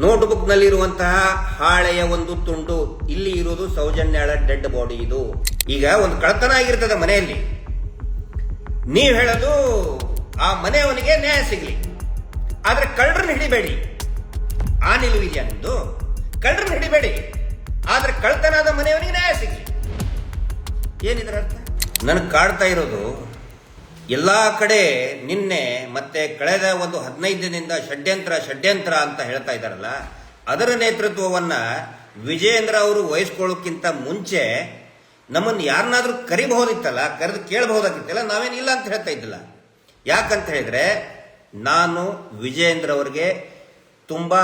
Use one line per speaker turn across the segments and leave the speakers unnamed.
Notebook ನಲ್ಲಿರುವಂತಹ ಹಾಳೆಯ ಒಂದು ತುಂಡು, ಇಲ್ಲಿ ಇರುವುದು ಸೌಜನ್ಯಾಳ ಡೆಡ್ ಬಾಡಿ ಇದು. ಈಗ ಒಂದು ಕಳತನ ಆಗಿರ್ತದೆ ಮನೆಯಲ್ಲಿ. ನೀವು ಹೇಳೋದು, ಆ ಮನೆಯವನಿಗೆ ನ್ಯಾಯ ಸಿಗಲಿ. ಆದ್ರೆ ಕಳ್ಳರನ್ನ ಹಿಡಿಬೇಡಿ. ಆ ನಿಲುವಿದೆಯಾ ನಿಮ್ದು? ಕಳ್ಳರನ್ನ ಹಿಡಿಬೇಡಿ. ಆದ್ರೆ ಕಳ್ತನಾದ ಮನೆಯವನಿಗೆ ನ್ಯಾಯ ಸಿಗಲಿ. ಏನಿದ್ರ ಅರ್ಥ ನನಗೆ ಕಾಡ್ತಾ ಇರೋದು ಎಲ್ಲಾ ಕಡೆ ನಿನ್ನೆ ಮತ್ತೆ ಕಳೆದ ಒಂದು ಹದಿನೈದು ದಿನದಿಂದ ಷಡ್ಯಂತ್ರ ಷಡ್ಯಂತ್ರ ಅಂತ ಹೇಳ್ತಾ ಇದ್ದಾರಲ್ಲ, ಅದರ ನೇತೃತ್ವವನ್ನ ವಿಜಯೇಂದ್ರ ಅವರು ವಹಿಸ್ಕೊಳ್ಳೋಕ್ಕಿಂತ ಮುಂಚೆ ನಮ್ಮನ್ನು ಯಾರನ್ನಾದ್ರೂ ಕರಿಬಹುದಿತ್ತಲ್ಲ, ಕರೆದು ಕೇಳಬಹುದಾಗಿತ್ತಲ್ಲ ನಾವೇನಿಲ್ಲ ಅಂತ ಹೇಳ್ತಾ ಇದ್ದಿಲ್ಲ. ಯಾಕಂತ ಹೇಳಿದ್ರೆ, ನಾನು ವಿಜಯೇಂದ್ರ ಅವರಿಗೆ ತುಂಬಾ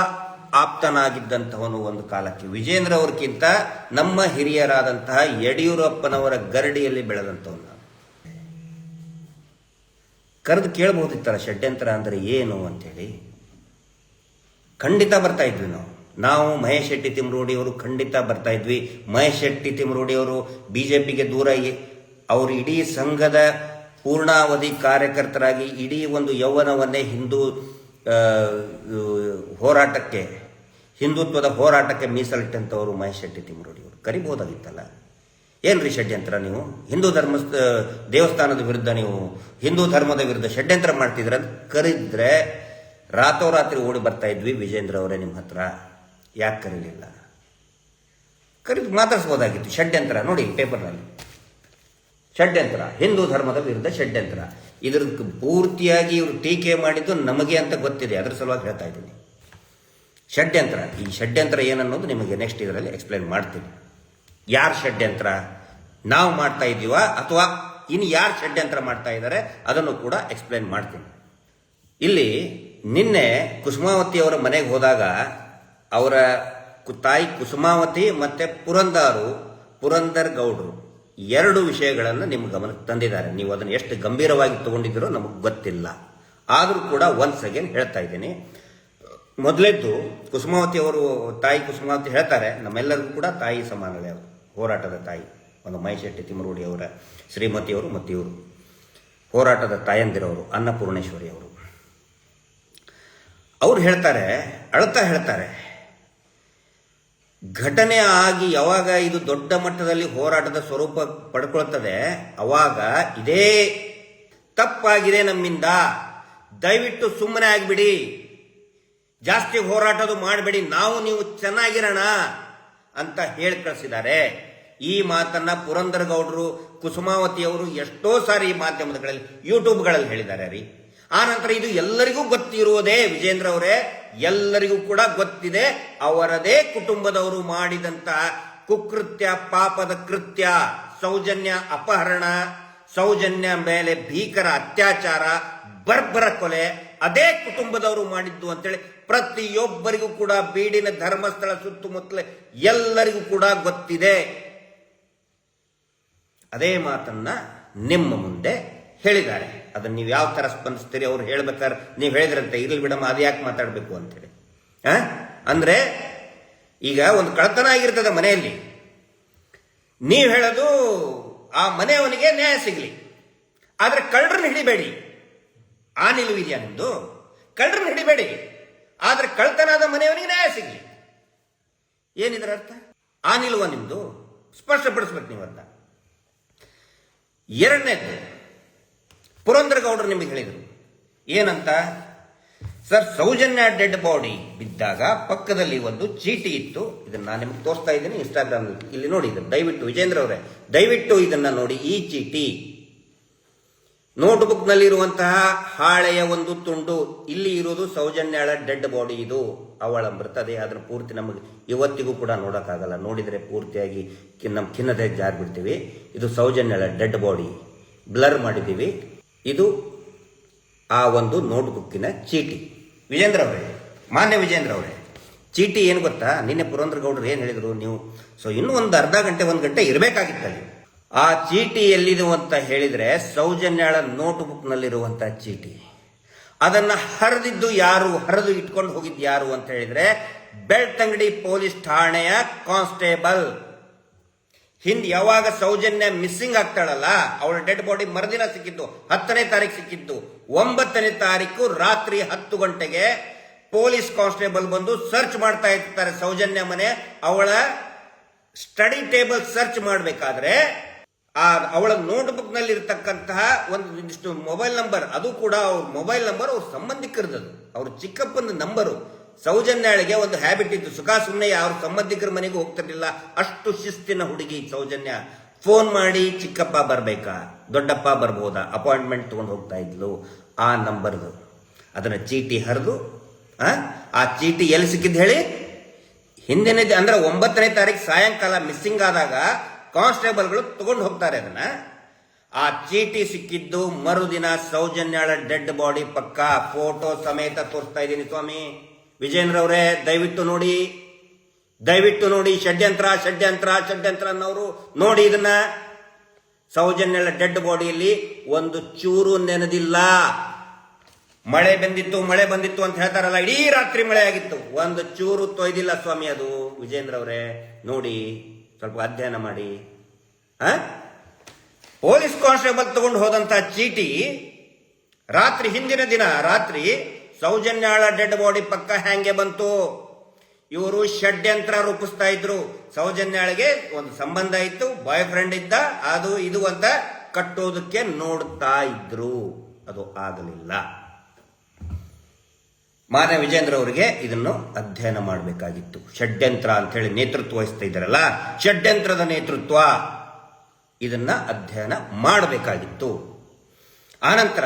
ಆಪ್ತನಾಗಿದ್ದಂಥವನು ಒಂದು ಕಾಲಕ್ಕೆ. ವಿಜೇಂದ್ರ ಅವ್ರಿಗಿಂತ ನಮ್ಮ ಹಿರಿಯರಾದಂತಹ ಯಡಿಯೂರಪ್ಪನವರ ಗರಡಿಯಲ್ಲಿ ಬೆಳೆದಂಥವನು ಕರೆದು ಕೇಳಬಹುದಿತ್ತಲ್ಲ, ಷಡ್ಯಂತ್ರ ಅಂದರೆ ಏನು ಅಂಥೇಳಿ ಖಂಡಿತ ಬರ್ತಾ ಇದ್ವಿ ನಾವು. ನಾವು ಮಹೇಶ್ ಶೆಟ್ಟಿ ತಿಮ್ರೋಡಿಯವರು ಖಂಡಿತ ಬರ್ತಾ ಇದ್ವಿ. ಮಹೇಶ್ ಶೆಟ್ಟಿ ತಿಮ್ರೋಡಿಯವರು ಬಿ ಜೆ ಪಿಗೆ ದೂರ ಅವರು ಇಡೀ ಸಂಘದ ಪೂರ್ಣಾವಧಿ ಕಾರ್ಯಕರ್ತರಾಗಿ ಇಡೀ ಒಂದು ಯೌವನವನ್ನೇ ಹಿಂದೂ ಹೋರಾಟಕ್ಕೆ, ಹಿಂದುತ್ವದ ಹೋರಾಟಕ್ಕೆ ಮೀಸಲಿಟ್ಟಂಥವರು ಮಹೇಶ್ ಶೆಟ್ಟಿ ತಿಮ್ರೋಡಿಯವರು. ಕರಿಬಹುದಾಗಿತ್ತಲ್ಲ? ಏನ್ರಿ ಷಡ್ಯಂತ್ರ ನೀವು? ಹಿಂದೂ ಧರ್ಮ ದೇವಸ್ಥಾನದ ವಿರುದ್ಧ ನೀವು ಹಿಂದೂ ಧರ್ಮದ ವಿರುದ್ಧ ಷಡ್ಯಂತ್ರ ಮಾಡ್ತಿದ್ರ ಅಂತ ಕರೆದ್ರೆ ರಾತೋರಾತ್ರಿ ಓಡಿ ಬರ್ತಾ ಇದ್ವಿ ವಿಜೇಂದ್ರ ಅವರೇ ನಿಮ್ಮ ಹತ್ರ. ಯಾಕೆ ಕರೀಲಿಲ್ಲ? ಕರೆದು ಮಾತಾಡಿಸ್ಬೋದಾಗಿತ್ತು. ಷಡ್ಯಂತ್ರ ನೋಡಿ ಪೇಪರ್ನಲ್ಲಿ. ಷಡ್ಯಂತ್ರ, ಹಿಂದೂ ಧರ್ಮದ ವಿರುದ್ಧ ಷಡ್ಯಂತ್ರ. ಇದ್ರ ಪೂರ್ತಿಯಾಗಿ ಇವರು ಟೀಕೆ ಮಾಡಿದ್ದು ನಮಗೆ ಅಂತ ಗೊತ್ತಿದೆ. ಅದರ ಸಲುವಾಗಿ ಹೇಳ್ತಾ ಇದ್ದೀನಿ. ಷಡ್ಯಂತ್ರ, ಈ ಷಡ್ಯಂತ್ರ ಏನನ್ನೋದು ನಿಮಗೆ ನೆಕ್ಸ್ಟ್ ಇದರಲ್ಲಿ ಎಕ್ಸ್ಪ್ಲೈನ್ ಮಾಡ್ತೀನಿ. ಯಾರು ಷಡ್ಯಂತ್ರ? ನಾವು ಮಾಡ್ತಾ ಇದ್ದೀವ ಅಥವಾ ಇನ್ನು ಯಾರು ಷಡ್ಯಂತ್ರ ಮಾಡ್ತಾ ಇದ್ದಾರೆ ಅದನ್ನು ಕೂಡ ಎಕ್ಸ್ಪ್ಲೇನ್ ಮಾಡ್ತೀನಿ. ಇಲ್ಲಿ ನಿನ್ನೆ ಕುಸುಮಾವತಿ ಅವರ ಮನೆಗೆ ಹೋದಾಗ ಅವರ ತಾಯಿ ಕುಸುಮಾವತಿ ಮತ್ತೆ ಪುರಂದರು, ಪುರಂದರ್ ಗೌಡ್ರು ಎರಡು ವಿಷಯಗಳನ್ನು ನಿಮ್ಮ ಗಮನಕ್ಕೆ ತಂದಿದ್ದಾರೆ. ನೀವು ಅದನ್ನು ಎಷ್ಟು ಗಂಭೀರವಾಗಿ ತಗೊಂಡಿದ್ದೀರೋ ನಮಗೆ ಗೊತ್ತಿಲ್ಲ. ಆದರೂ ಕೂಡ ಒನ್ಸ್ ಅಗೇನ್ ಹೇಳ್ತಾ ಇದ್ದೀನಿ. ಮೊದಲೇದ್ದು ಕುಸುಮಾವತಿ ಅವರು, ತಾಯಿ ಕುಸುಮಾವತಿ ಹೇಳ್ತಾರೆ, ನಮ್ಮೆಲ್ಲರಿಗೂ ಕೂಡ ತಾಯಿ ಸಮಾನವೇ ಅವರು. ಹೋರಾಟದ ತಾಯಿ, ಒಂದು ಮೈಶೆಟ್ಟಿ ತಿಮರೋಡಿ ಅವರ ಶ್ರೀಮತಿಯವರು ಮತ್ತು ಇವರು. ಹೋರಾಟದ ತಾಯಂದಿರವರು ಅನ್ನಪೂರ್ಣೇಶ್ವರಿ ಅವರು. ಅವ್ರು ಹೇಳ್ತಾರೆ ಅಳ್ತಾ ಹೇಳ್ತಾರೆ, ಘಟನೆ ಆಗಿ ಯಾವಾಗ ಇದು ದೊಡ್ಡ ಮಟ್ಟದಲ್ಲಿ ಹೋರಾಟದ ಸ್ವರೂಪ ಪಡ್ಕೊಳ್ತದೆ, ಅವಾಗ ಇದೇ ತಪ್ಪಾಗಿದೆ ನಮ್ಮಿಂದ. ದಯವಿಟ್ಟು ಸುಮ್ಮನೆ ಆಗಿಬಿಡಿ. ಜಾಸ್ತಿ ಹೋರಾಟದು ಮಾಡಬೇಡಿ. ನಾವು ನೀವು ಚೆನ್ನಾಗಿರೋಣ. ಅಂತ ಹೇಳಿ ಕಳಿಸಿದ್ದಾರೆ. ಈ ಮಾತನ್ನ ಪುರಂದರ ಗೌಡರು ಕುಸುಮಾವತಿ ಅವರು ಎಷ್ಟೋ ಸಾರಿ ಮಾಧ್ಯಮಗಳಲ್ಲಿ, ಯೂಟ್ಯೂಬ್ಗಳಲ್ಲಿ ಹೇಳಿದ್ದಾರೆ ರೀ. ಆ ನಂತರ ಇದು ಎಲ್ಲರಿಗೂ ಗೊತ್ತಿರುವುದೇ, ವಿಜೇಂದ್ರ ಅವರೇ, ಎಲ್ಲರಿಗೂ ಕೂಡ ಗೊತ್ತಿದೆ, ಅವರದೇ ಕುಟುಂಬದವರು ಮಾಡಿದಂತ ಕುಕೃತ್ಯ, ಪಾಪದ ಕೃತ್ಯ, ಸೌಜನ್ಯ ಅಪಹರಣ, ಸೌಜನ್ಯ ಮೇಲೆ ಭೀಕರ ಅತ್ಯಾಚಾರ ಬರ್ಬರ ಕೊಲೆ, ಅದೇ ಕುಟುಂಬದವರು ಮಾಡಿದ್ದು ಅಂತೇಳಿ ಪ್ರತಿಯೊಬ್ಬರಿಗೂ ಕೂಡ ಬೀಡಿನ ಧರ್ಮಸ್ಥಳ ಸುತ್ತಮುತ್ತಲೇ ಎಲ್ಲರಿಗೂ ಕೂಡ ಗೊತ್ತಿದೆ. ಅದೇ ಮಾತನ್ನ ನಿಮ್ಮ ಮುಂದೆ ಹೇಳಿದ್ದಾರೆ. ಅದನ್ನ ನೀವು ಯಾವ ತರ ಸ್ಪಂದಿಸ್ತೀರಿ? ಅವ್ರು ಹೇಳ್ಬೇಕಾದ್ರೆ ನೀವು ಹೇಳಿದ್ರಂತೆ, ಇರ್ಲಿ ಬಿಡಮ್ಮ, ಅದು ಯಾಕೆ ಮಾತಾಡಬೇಕು ಅಂತೇಳಿ. ಆ? ಅಂದ್ರೆ ಈಗ ಒಂದು ಕಳತನ ಆಗಿರ್ತದೆ ಮನೆಯಲ್ಲಿ. ನೀವು ಹೇಳೋದು ಆ ಮನೆಯವನಿಗೆ ನ್ಯಾಯ ಸಿಗಲಿ. ಆದ್ರೆ ಕಳ್ಳರನ್ನ ಹಿಡಿಬೇಡಿ. ಆ ನಿಲುವಿದೆಯಾ ನಿಮ್ದು ಕಳ್ಳರನ್ನ ಹಿಡಿಬೇಡಿ. ಆದ್ರೆ ಕಳ್ತನಾದ ಮನೆಯವನಿಗೆ ನ್ಯಾಯ ಸಿಗಲಿ. ಏನಿದ್ರ ಅರ್ಥ? ಆ ನಿಲುವ ನಿಮ್ದು ಸ್ಪಷ್ಟಪಡಿಸ್ಬೇಕು ನೀವು ಅಂತ. ಎರಡನೇದ್ದು ಪುರಂದರ ಗೌಡರು ನಿಮಗೆ ಹೇಳಿದರು. ಏನಂತ? ಸರ್, ಸೌಜನ್ಯ ಡೆಡ್ ಬಾಡಿ ಬಿದ್ದಾಗ ಪಕ್ಕದಲ್ಲಿ ಒಂದು ಚೀಟಿ ಇತ್ತು. ಇದನ್ನ ನಾನು ನಿಮ್ಗೆ ತೋರಿಸ್ತಾ ಇದ್ದೀನಿ, ಇನ್ಸ್ಟಾಗ್ರಾಮ್ ಇಲ್ಲಿ ನೋಡಿ, ಇದನ್ನು ದಯವಿಟ್ಟು ವಿಜೇಂದ್ರ ಅವರೇ, ದಯವಿಟ್ಟು ಇದನ್ನ ನೋಡಿ, ಈ ಚೀಟಿ. ನೋಟ್ಬುಕ್ ನಲ್ಲಿರುವಂತಹ ಹಾಳೆಯ ಒಂದು ತುಂಡು, ಇಲ್ಲಿ ಇರೋದು ಸೌಜನ್ಯಳ ಡೆಡ್ ಬಾಡಿ ಇದು. ಅವಳ ಮೃತದೇ ಅದನ್ನು ಪೂರ್ತಿ ನಮಗೆ ಇವತ್ತಿಗೂ ಕೂಡ ನೋಡೋಕ್ಕಾಗಲ್ಲ. ನೋಡಿದರೆ ಪೂರ್ತಿಯಾಗಿ ನಮ್ ನಮ್ಮ ಜಾರಿ ಬಿಡ್ತೀವಿ ಇದು ಸೌಜನ್ಯಳ ಡೆಡ್ ಬಾಡಿ ಬ್ಲರ್ ಮಾಡಿದ್ದೀವಿ. ಇದು ಆ ಒಂದು ನೋಟ್ಬುಕ್ಕಿನ ಚೀಟಿ. ವಿಜೇಂದ್ರ ಅವರೇ, ಮಾನ್ಯ ವಿಜೇಂದ್ರ ಅವರೇ, ಚೀಟಿ ಏನು ಗೊತ್ತಾ? ನಿನ್ನೆ ಪುರಂದ್ರ ಗೌಡರು ಏನು ಹೇಳಿದರು? ನೀವು ಸೊ ಇನ್ನೂ ಒಂದು ಅರ್ಧ ಗಂಟೆ, ಒಂದು ಗಂಟೆ ಇರಬೇಕಾಗಿತ್ತಲ್ಲಿ. ಆ ಚೀಟಿ ಎಲ್ಲಿದು ಅಂತ ಹೇಳಿದ್ರೆ ಸೌಜನ್ಯಾಳ ನೋಟ್ಬುಕ್ ನಲ್ಲಿರುವಂತಹ ಚೀಟಿ. ಅದನ್ನ ಹರಿದಿದ್ದು ಯಾರು? ಹರಿದು ಇಟ್ಕೊಂಡು ಹೋಗಿದ್ದು ಯಾರು ಅಂತ ಹೇಳಿದ್ರೆ ಬೆಳ್ತಂಗಡಿ ಪೊಲೀಸ್ ಠಾಣೆಯ ಕಾನ್ಸ್ಟೇಬಲ್. ಹಿಂದೆ ಯಾವಾಗ ಸೌಜನ್ಯ ಮಿಸ್ಸಿಂಗ್ ಆಗ್ತಾಳಲ್ಲ, ಅವಳ ಡೆಡ್ ಬಾಡಿ ಮರುದಿನ ಸಿಕ್ಕಿದ್ದು, ಹತ್ತನೇ ತಾರೀಕು ಸಿಕ್ಕಿದ್ದು, ಒಂಬತ್ತನೇ ತಾರೀಕು ರಾತ್ರಿ ಹತ್ತು ಗಂಟೆಗೆ ಪೊಲೀಸ್ ಕಾನ್ಸ್ಟೇಬಲ್ ಬಂದು ಸರ್ಚ್ ಮಾಡ್ತಾ ಇರ್ತಾರೆ ಸೌಜನ್ಯ ಮನೆ. ಅವಳ ಸ್ಟಡಿ ಟೇಬಲ್ ಸರ್ಚ್ ಮಾಡಬೇಕಾದ್ರೆ ಆ ಅವಳ ನೋಟ್ಬುಕ್ನಲ್ಲಿ ಇರತಕ್ಕಂತಹ ಒಂದು ಇಷ್ಟು ಮೊಬೈಲ್ ನಂಬರ್, ಅದು ಕೂಡ ಅವ್ರ ಮೊಬೈಲ್ ನಂಬರ್ ಅವ್ರ ಸಂಬಂಧಿಕರದ್ದು. ಅವ್ರ ಚಿಕ್ಕಪ್ಪನ ನಂಬರು. ಸೌಜನ್ಯಾಳಿಗೆ ಒಂದು ಹ್ಯಾಬಿಟ್ ಇತ್ತು ಸುಖ ಸುಮ್ಮನೆ ಅವ್ರ ಸಂಬಂಧಿಕರ ಮನೆಗೆ ಹೋಗ್ತಿರ್ಲಿಲ್ಲ, ಅಷ್ಟು ಶಿಸ್ತಿನ ಹುಡುಗಿ ಸೌಜನ್ಯ. ಫೋನ್ ಮಾಡಿ, ಚಿಕ್ಕಪ್ಪ ಬರ್ಬೇಕಾ? ದೊಡ್ಡಪ್ಪ ಬರ್ಬೋದಾ? ಅಪಾಯಿಂಟ್ಮೆಂಟ್ ತಗೊಂಡು ಹೋಗ್ತಾ ಇದ್ಲು, ಆ ನಂಬರ್ದು. ಅದನ್ನ ಚೀಟಿ ಹರಿದು, ಆ ಚೀಟಿ ಎಲ್ಲಿ ಸಿಕ್ಕಿದ್ದು ಹೇಳಿ? ಹಿಂದಿನ ಅಂದ್ರೆ ಒಂಬತ್ತನೇ ತಾರೀಕು ಸಾಯಂಕಾಲ ಮಿಸ್ಸಿಂಗ್ ಆದಾಗ ಕಾನ್ಸ್ಟೇಬಲ್ಗಳು ತಗೊಂಡು ಹೋಗ್ತಾರೆ ಅದನ್ನ. ಆ ಚೀಟಿ ಸಿಕ್ಕಿದ್ದು ಮರುದಿನ ಸೌಜನ್ಯಾಳ ಡೆಡ್ ಬಾಡಿ ಪಕ್ಕ ಫೋಟೋ ಸಮೇತ ತೋರಿಸ್ತಾ ಇದ್ದೀನಿ ಸ್ವಾಮಿ. ವಿಜೇಂದ್ರ ಅವರೇ ದಯವಿಟ್ಟು ನೋಡಿ. ದಯವಿಟ್ಟು ನೋಡಿ ಷಡ್ಯಂತ್ರ ಷಡ್ಯಂತ್ರ ಷಡ್ಯಂತ್ರ ಅನ್ನೋರು ನೋಡಿ ಇದನ್ನ. ಸೌಜನ್ಯಳ ಡೆಡ್ ಬಾಡಿಯಲ್ಲಿ ಒಂದು ಚೂರು ನೆನೆದಿಲ್ಲ. ಮಳೆ ಬಂದಿತ್ತು ಮಳೆ ಬಂದಿತ್ತು ಅಂತ ಹೇಳ್ತಾರಲ್ಲ, ಇಡೀ ರಾತ್ರಿ ಮಳೆ ಆಗಿತ್ತು. ಒಂದು ಚೂರು ತೊಯ್ದಿಲ್ಲ ಸ್ವಾಮಿ ಅದು. ವಿಜೇಂದ್ರ ಅವರೇ ನೋಡಿ. ಸ್ವಲ್ಪ ಅಧ್ಯಯನ ಮಾಡಿ? ಪೊಲೀಸ್ ಕಾನ್ಸ್ಟೇಬಲ್ ತಗೊಂಡು ಹೋದಂತಹ ಚೀಟಿ ರಾತ್ರಿ ಹಿಂದಿನ ದಿನ, ರಾತ್ರಿ ಸೌಜನ್ಯಾಳ ಡೆಡ್ ಬಾಡಿ ಪಕ್ಕ ಹ್ಯಾಂಗೆ ಬಂತು? ಇವರು ಷಡ್ಯಂತ್ರ ರೂಪಿಸ್ತಾ ಇದ್ರು. ಸೌಜನ್ಯಾಳಿಗೆ ಒಂದು ಸಂಬಂಧ ಇತ್ತು ಬಾಯ್ ಫ್ರೆಂಡ್ ಇದ್ದ, ಅದು ಇದು ಅಂತ ಕಟ್ಟೋದಕ್ಕೆ ನೋಡ್ತಾ ಇದ್ರು. ಅದು ಆಗಲಿಲ್ಲ. ಮಾನ್ಯ ವಿಜೇಂದ್ರ ಅವರಿಗೆ ಇದನ್ನು ಅಧ್ಯಯನ ಮಾಡಬೇಕಾಗಿತ್ತು. ಷಡ್ಯಂತ್ರ ಅಂತ ಹೇಳಿ ನೇತೃತ್ವ ವಹಿಸ್ತಾ ಇದ್ದಾರಲ್ಲ, ಷಡ್ಯಂತ್ರದ ನೇತೃತ್ವ ಇದನ್ನ ಅಧ್ಯಯನ ಮಾಡಬೇಕಾಗಿತ್ತು. ಆನಂತರ